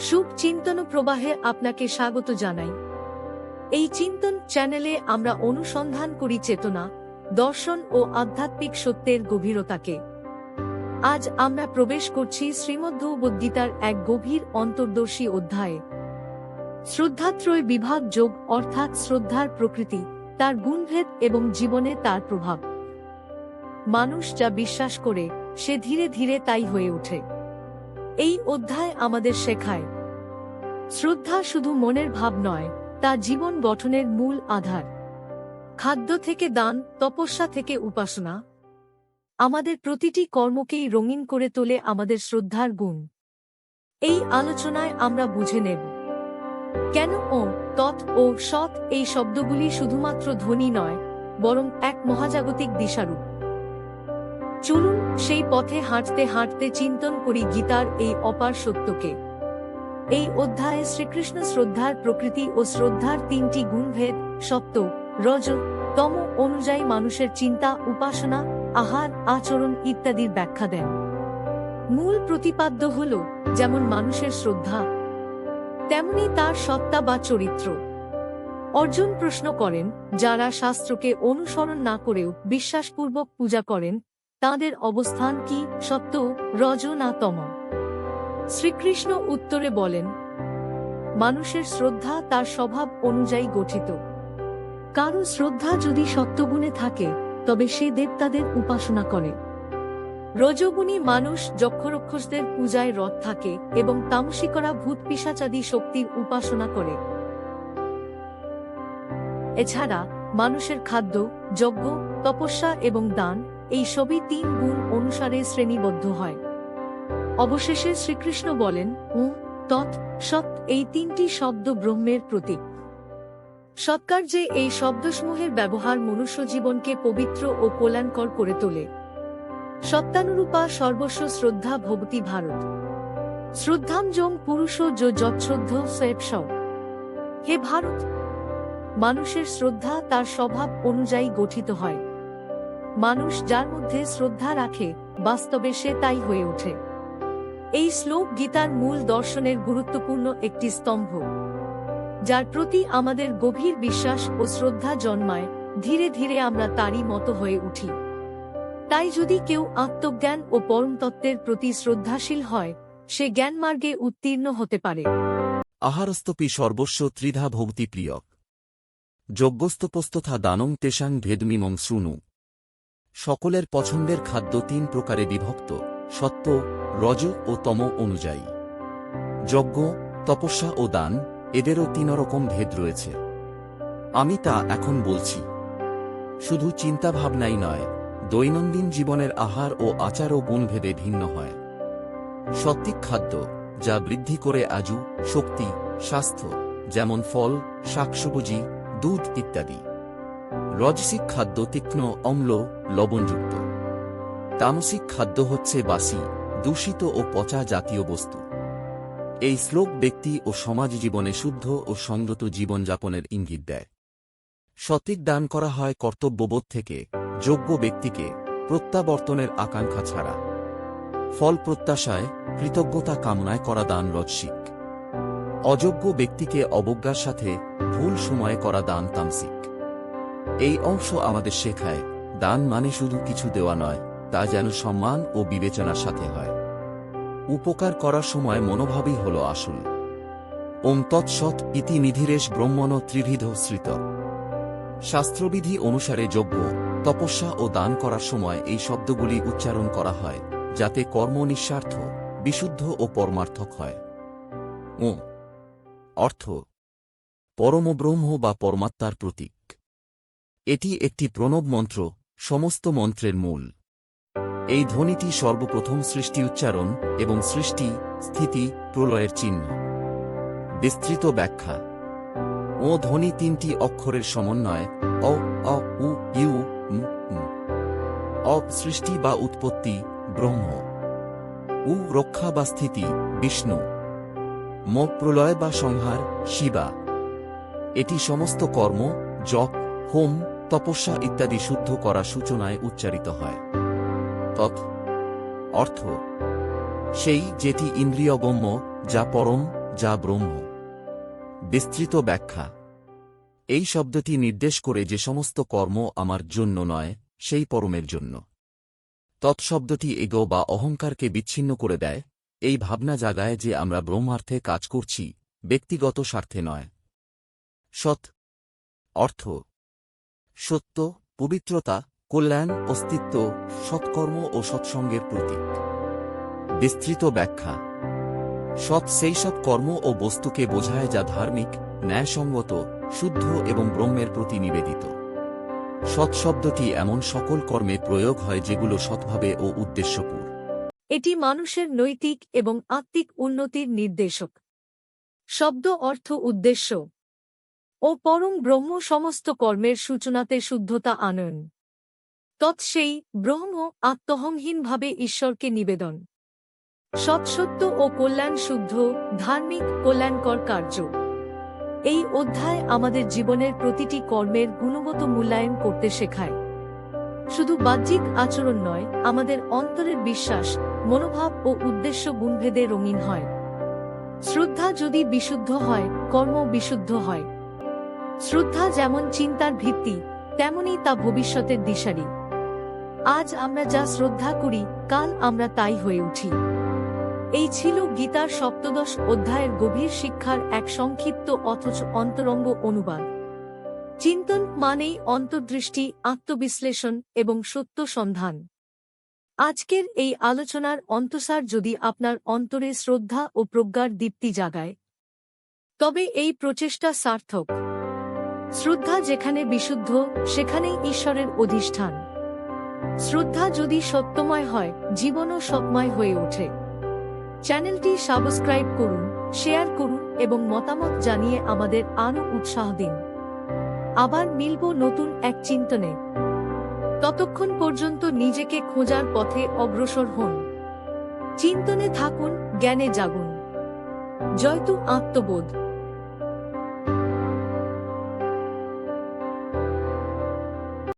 সুখ চিন্তন প্রবাহে আপনাকে স্বাগত জানাই। এই চিন্তন চ্যানেলে আমরা অনুসন্ধান করি চেতনা, দর্শন ও আধ্যাত্মিক সত্যের গভীরতাকে। আজ আমরা প্রবেশ করছি শ্রীমদ্ভগবদ্গীতার এক গভীর অন্তর্দর্শী অধ্যায়ে। শ্রদ্ধাত্রয় বিভাগ যোগ অর্থাৎ শ্রদ্ধার প্রকৃতি, তার গুণভেদ এবং জীবনে তার প্রভাব। মানুষ যা বিশ্বাস করে, সে ধীরে ধীরে তাই হয়ে ওঠে। এই অধ্যায় আমাদের শেখায়। শ্রদ্ধা শুধু মনের ভাব নয়, তা জীবন গঠনের মূল আধার। খাদ্য থেকে দান, তপস্যা থেকে উপাসনা। আমাদের প্রতিটি কর্মকেই রঙিন করে তোলে আমাদের শ্রদ্ধার গুণ। এই আলোচনায় আমরা বুঝে নেব। কেন ও, তৎ ও সৎ এই শব্দগুলি শুধুমাত্র ধ্বনি নয়, বরং এক মহাজাগতিক দিশারূপ। চলুন সেই পথে হাঁটতে হাঁটতে চিন্তন করি গীতার এই অপার সত্যকে। এই অধ্যায়ে শ্রীকৃষ্ণ শ্রদ্ধার প্রকৃতি ও শ্রদ্ধার তিনটি গুণভেদ, সত্য, রজ, তম অনুযায়ী মানুষের চিন্তা, উপাসনা, আহার, আচরণ ইত্যাদির ব্যাখ্যা দেন। মূল প্রতিপাদ্য হল যেমন মানুষের শ্রদ্ধা, তেমনি তার সত্তা বা চরিত্র। অর্জুন প্রশ্ন করেন, যারা শাস্ত্রকে অনুসরণ না করেও বিশ্বাসপূর্বক পূজা করেন তাদের অবস্থান কি সত্য? রজ না তম শ্রীকৃষ্ণ উত্তরে বলেন, মানুষের শ্রদ্ধা তার স্বভাব অনুযায়ী গঠিত। কারও শ্রদ্ধা যদি সত্যগুণে থাকে, তবে সে দেবতাদের উপাসনা করে। রজগুণী মানুষ যক্ষরক্ষসদের পূজায় রথ থাকে এবং তামসিকরা ভূত পিসাচাদি শক্তির উপাসনা করে। এছাড়া মানুষের খাদ্য, যজ্ঞ, তপস্যা এবং দান এই সবই তিন গুণ অনুসারে শ্রেণীবদ্ধ হয়। অবশেষে শ্রীকৃষ্ণ বলেন, উ, তৎ, সৎ, এই তিনটি শব্দ ব্রহ্মের প্রতীক। সৎকার্যে এই শব্দসমূহের ব্যবহার মনুষ্য জীবনকে পবিত্র ও কল্যাণকর করে তোলে। সত্যানুরূপা সর্বস্ব শ্রদ্ধা ভবতি ভারত। শ্রদ্ধাঞ্জম পুরুষ যো যৎশ্রদ্ধ সেপস হে ভারত! মানুষের শ্রদ্ধা তার স্বভাব অনুযায়ী গঠিত হয়। মানুষ যার মধ্যে শ্রদ্ধা রাখে, বাস্তবে সে তাই হয়ে ওঠে। এই শ্লোক গীতার মূল দর্শনের গুরুত্বপূর্ণ একটি স্তম্ভ, যার প্রতি আমাদের গভীর বিশ্বাস ও শ্রদ্ধা জন্মায়, ধীরে ধীরে আমরা তারই মতো হয়ে উঠি। তাই যদি কেউ আত্মজ্ঞান ও পরমতত্ত্বের প্রতি শ্রদ্ধাশীল হয়, সে জ্ঞানমার্গে উত্তীর্ণ হতে পারে। আহারস্তপি সর্বস্ব ত্রিধা ভক্তি প্রিয়ক যজ্ঞস্তপস্তথা দানং তেষাং ভেদমিমং শৃণু সকলের পছন্দের খাদ্য তিন প্রকারে বিভক্ত, সত্য, রজ ও তম অনুযায়ী। যজ্ঞ, তপস্যা ও দান, এদেরও তিন রকম ভেদ রয়েছে। আমি তা এখন বলছি। শুধু চিন্তাভাবনাই নয়, দৈনন্দিন জীবনের আহার ও আচার ও গুণভেদে ভিন্ন হয়। সত্ত্বিক খাদ্য, যা বৃদ্ধি করে আজু, শক্তি, স্বাস্থ্য, যেমন ফল, শাকসবজি, দুধ ইত্যাদি। রজসিক খাদ্য তীক্ষ্ণ অম্ল লবণযুক্ত। তামসিক খাদ্য হচ্ছে বাসি, দূষিত ও পচা জাতীয় বস্তু। এই শ্লোক ব্যক্তি ও সমাজ জীবনে শুদ্ধ ও সংযত জীবনযাপনের ইঙ্গিত দেয়। সঠিক দান করা হয় কর্তব্যবোধ থেকে, যোগ্য ব্যক্তিকে, প্রত্যাবর্তনের আকাঙ্ক্ষা ছাড়া। ফল প্রত্যাশায়, কৃতজ্ঞতা কামনায় করা দান রজসিক। অযোগ্য ব্যক্তিকে অবজ্ঞার সাথে ভুল সময়ে করা দান তামসিক। এই অংশ আমাদের শেখায়, দান মানে শুধু কিছু দেওয়া নয়, তা যেন সম্মান ও বিবেচনার সাথে হয়। উপকার করার সময় মনোভাবই হল আসল। ওম তৎসৎ ইতি নিধিরেশ ব্রহ্মণ ত্রিভিধ শ্রিত। শাস্ত্রবিধি অনুসারে যজ্ঞ, তপস্যা ও দান করার সময় এই শব্দগুলি উচ্চারণ করা হয়, যাতে কর্ম নিঃস্বার্থ, বিশুদ্ধ ও পরমার্থক হয়। ও অর্থ। পরমব্রহ্ম বা পরমাত্মার প্রতীক। এটি একটি প্রণব মন্ত্র, সমস্ত মন্ত্রের মূল। এই ধ্বনিটি সর্বপ্রথম সৃষ্টি উচ্চারণ এবং সৃষ্টি, স্থিতি, প্রলয়ের চিহ্ন। বিস্তৃত ব্যাখ্যা। ও ধ্বনি তিনটি অক্ষরের সমন্বয়, অ অ উ, ইউ। অ সৃষ্টি বা উৎপত্তি, ব্রহ্ম। উ রক্ষা বা স্থিতি, বিষ্ণু। ম প্রলয় বা সংহার, শিবা। এটি সমস্ত কর্ম, জপ, হোম তপস্যা ইত্যাদি শুদ্ধ করা সূচনায় উচ্চারিত হয়। তৎ অর্থ, সেই যেটি ইন্দ্রিয়গম্য যা পরম, যা ব্রহ্ম। বিস্তৃত ব্যাখ্যা। এই শব্দটি নির্দেশ করে যে সমস্ত কর্ম আমার জন্য নয়, সেই পরমের জন্য। তৎশব্দটি এগো বা অহংকারকে বিচ্ছিন্ন করে দেয়। এই ভাবনা জাগায় যে আমরা ব্রহ্মার্থে কাজ করছি, ব্যক্তিগত স্বার্থে নয়। সৎ অর্থ সত্য, পবিত্রতা, কল্যাণ, অস্তিত্ব, সৎকর্ম ও সৎসঙ্গের প্রতীক। বিস্তৃত ব্যাখ্যা। সৎ সেই সব কর্ম ও বস্তুকে বোঝায় যা ধার্মিক, ন্যায়সঙ্গত, শুদ্ধ এবং ব্রহ্মের প্রতি নিবেদিত। সৎ শব্দটি এমন সকল কর্মে প্রয়োগ হয় যেগুলো সৎভাবে ও উদ্দেশ্যপূর এটি মানুষের নৈতিক এবং আত্মিক উন্নতির নির্দেশক। শব্দ অর্থ উদ্দেশ্য। ও পরম ব্রহ্ম সমস্ত কর্মের সূচনাতে শুদ্ধতা আনয়ন। তৎসেই ব্রহ্ম আত্মহংহীনভাবে ঈশ্বরকে নিবেদন। সৎসত্য ও কল্যাণ শুদ্ধ, ধার্মিক, কল্যাণকর কার্য। এই অধ্যায় আমাদের জীবনের প্রতিটি কর্মের গুণগত মূল্যায়ন করতে শেখায়। শুধু বাহ্যিক আচরণ নয়, আমাদের অন্তরের বিশ্বাস, মনোভাব ও উদ্দেশ্য গুণভেদে রঙিন হয়। শ্রদ্ধা যদি বিশুদ্ধ হয় কর্ম বিশুদ্ধ হয়। শ্রদ্ধা যেমন চিন্তার ভিত্তি তেমনি তা ভবিষ্যতের দিশারি আজ আমরা যা শ্রদ্ধা করি, কাল আমরা তাই হয়ে উঠি। এই ছিল গীতার সপ্তদশ অধ্যায়ের গভীর শিক্ষার এক সংক্ষিপ্ত অথচ অন্তরঙ্গ অনুবাদ। চিন্তন মানেই অন্তর্দৃষ্টি, আত্মবিশ্লেষণ এবং সত্য সন্ধান। আজকের এই আলোচনার অন্তসার যদি আপনার অন্তরে শ্রদ্ধা ও প্রজ্ঞার দীপ্তি জাগায়। তবে এই প্রচেষ্টা সার্থক। শ্রদ্ধা যেখানে বিশুদ্ধ, সেখানেই ঈশ্বরের অধিষ্ঠান। শ্রদ্ধা যদি সত্যময় হয়, জীবনও সৎময় হয়ে ওঠে। চ্যানেলটি সাবস্ক্রাইব করুন, শেয়ার করুন এবং মতামত জানিয়ে আমাদের আরও উৎসাহ দিন। আবার মিলব নতুন এক চিন্তনে। ততক্ষণ পর্যন্ত নিজেকে খোঁজার পথে অগ্রসর হন। চিন্তনে থাকুন, জ্ঞানে জাগুন। জয়তু আত্মবোধ।